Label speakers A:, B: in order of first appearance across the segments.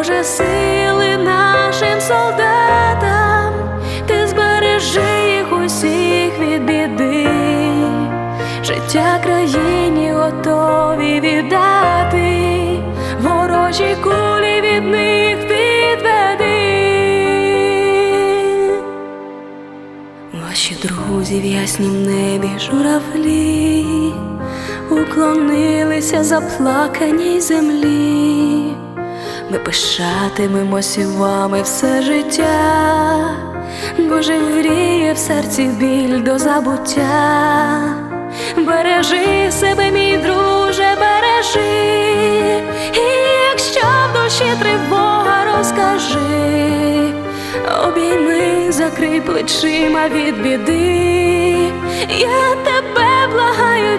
A: Боже сили нашим солдатам, ти збережи їх усіх від біди, життя країні готові віддати, ворожі кулі від них відведи. Ваші друзі в яснім небі журавлі уклонилися заплаканій землі. Ми пишатимемося вами все життя, бо живріє в серці біль до забуття. Бережи себе, мій друже, бережи, і якщо в душі тривога, розкажи, обійми, закрий плечима від біди, я тебе благаю,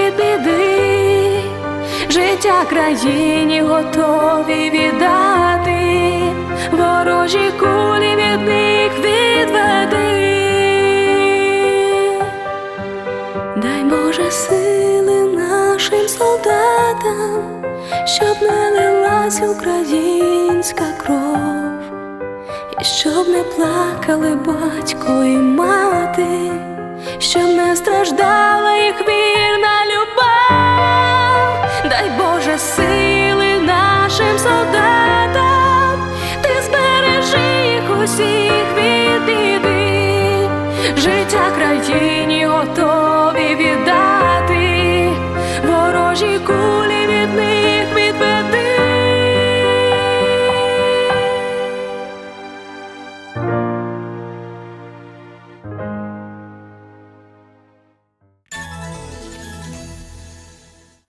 A: життя країні готові віддати, ворожі кулі від них відведи. Дай Боже сили нашим солдатам, щоб не лилась українська кров, і щоб не плакали батько і мати, щоб не страждала Всіх від біди, життя країні готові віддати ворожі кулі.